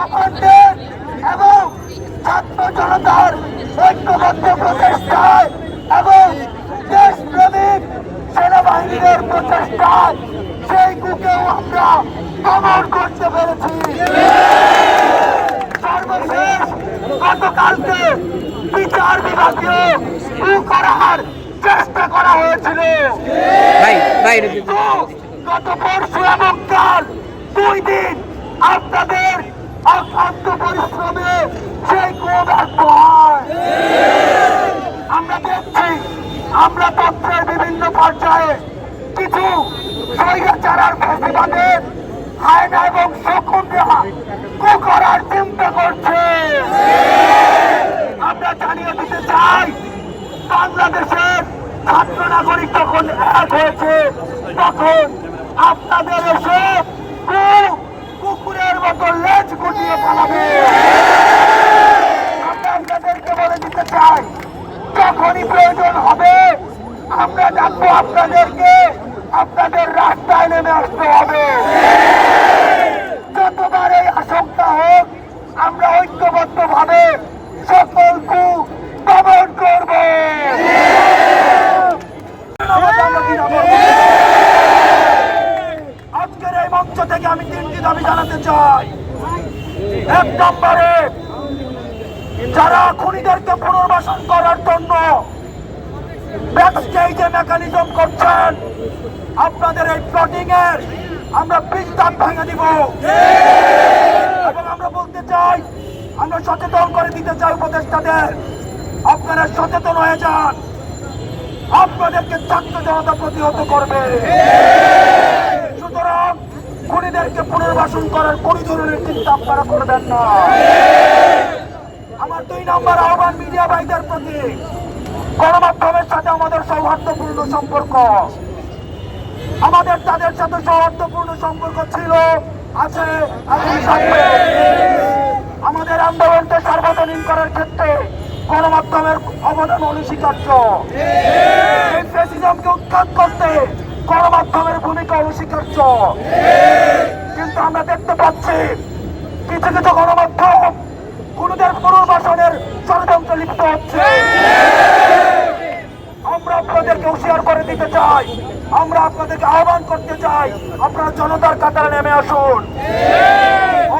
কমান্ডের এবং ছাত্র জনতার ঐক্যবদ্ধ প্রচেষ্টায় এবং দেশপ্রেমিক সেনাবাহিনীর প্রচেষ্টায় সেই কুকেও আমরা দমন করতে পেরেছি। সর্বশেষ গতকালকে বিচার বিভাগীয় কু করার চেষ্টা করা হয়েছিল। গত পরশু এবং কাল দুই দিন আপনাদের অক্লান্ত পরিশ্রমে সেই কুয়ো ব্যর্থ হয়। আমরা দেখছি, আমরা তথ্যের বিভিন্ন পর্যায়ে কিছু স্বৈরাচারার ফেসিবাদের হায়না এবং শকুনরা কু করার চিন্তা করছে। আমরা জানিয়ে দিতে চাই, বাংলাদেশের ছাত্র নাগরিক যখন এক হয়েছে, তখন আপনাদের এসে কু- কুকুরের মতো লেজ গুটিয়ে পালাবে আমরা আপনাদেরকে বলে দিতে চাই, যখনই প্রয়োজন হবে, আমরা ডাকবো আপনাদেরকে, আপনাদের রাস্তায় নেমে আসতে হবে। যতবার এই আশঙ্কা হোক, আমরা ঐক্যবদ্ধ ভাবে সকল কু দমন করব। আজকের এই মঞ্চ থেকে আমি তিনটি দাবি জানাতে চাই। এক নম্বরে, যারা খুনিদেরকে পুনর্বাসন করার জন্য ব্যাকস্টেজে মেকানিজম করছেন, আপনাদের এই প্লটিং এর আমরা বিস্তার ভেঙে দিব। এবং আমরা বলতে চাই, আমরা সচেতন করে দিতে চাই উপদেষ্টাদের, আপনারা সচেতন হয়ে যান। আপনাদেরকে ছাত্র জনতা প্রতিহত করবে। খুনিদেরকে পুনর্বাসন করার কোন ধরনের চিন্তা আপনারা করবেন না। আমার দুই নম্বর আহ্বান মিডিয়া ভাইদের প্রতি। গণমাধ্যমের সাথে আমাদের সৌহার্দ্যপূর্ণ সম্পর্ক। আমাদের তাদের সাথে সৌহার্দ্যপূর্ণ সম্পর্ক ছিল, আছে আমাদের আন্দোলনকে সার্বজনীন করার ক্ষেত্রে গণমাধ্যমের অবদান অনস্বীকার্য। করতে গণমাধ্যমের ভূমিকা অনস্বীকার্য। কিন্তু আমরা দেখতে পাচ্ছি, কিছু কিছু গণমাধ্যম গুরুদের পুনর্বাসনের ষড়যন্ত্র লিপ্ত হচ্ছে। আমরা আপনাদেরকে হুঁশিয়ার করে দিতে চাই, আমরা আপনাদেরকে আহ্বান করতে চাই, আপনারা জনতার কাতারে নেমে আসুন।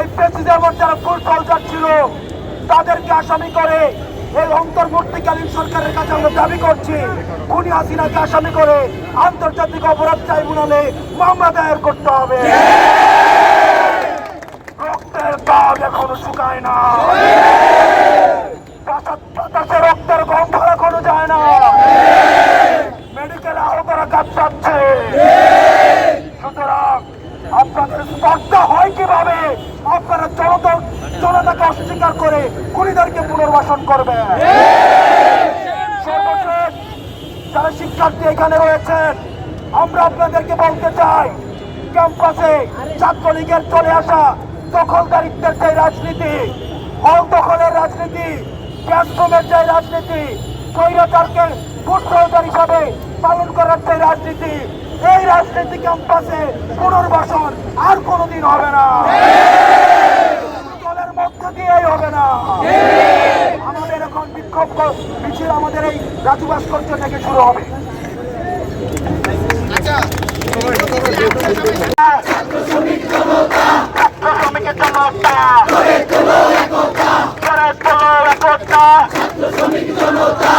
এই প্রেসিডেন্ট যারা ফুল সোলজার ছিল, তাদেরকে আসামি করে এই অন্তর্বর্তীকালীন সরকারের কাছে আমরা দাবি করছি। খুনি হাসিনাকে আসামি করে আন্তর্জাতিক অপরাধ ট্রাইব্যুনালে মামলা দায়ের করতে হবে। রক্তের দাগ এখনও শুকায় না। বাতাস- রক্তের গন্ধ এখনও যায় না। মেডিকেল আহতরা কাঁপছে। সুতরাং আপনাদের স্পর্ধা হয় কীভাবে? আপনারা জনতা জনতাকে অস্বীকার করে খুনিদেরকে পুনর্বাসন করবে। যারা শিক্ষার্থী এখানে রয়েছেন আমরা আপনাদেরকে বলতে চাই, ক্যাম্পাসে ছাত্রলীগের চলে আসা দখলদারিত্বের যে রাজনীতি, হল দখলের রাজনীতি ক্যাশরুমের যে রাজনীতি, স্বৈরাচারকে সহকার হিসাবে পালন করার যে রাজনীতি এই রাজনীতি ক্যাম্পাসে পুনর্বাসন আর কোনোদিন হবে না। দলের মধ্য দিয়েই হবে না। আমাদের এখন বিক্ষোভ মিছিল আমাদের এই রাজু ভাস্কর্য থেকে শুরু হবে। জনতা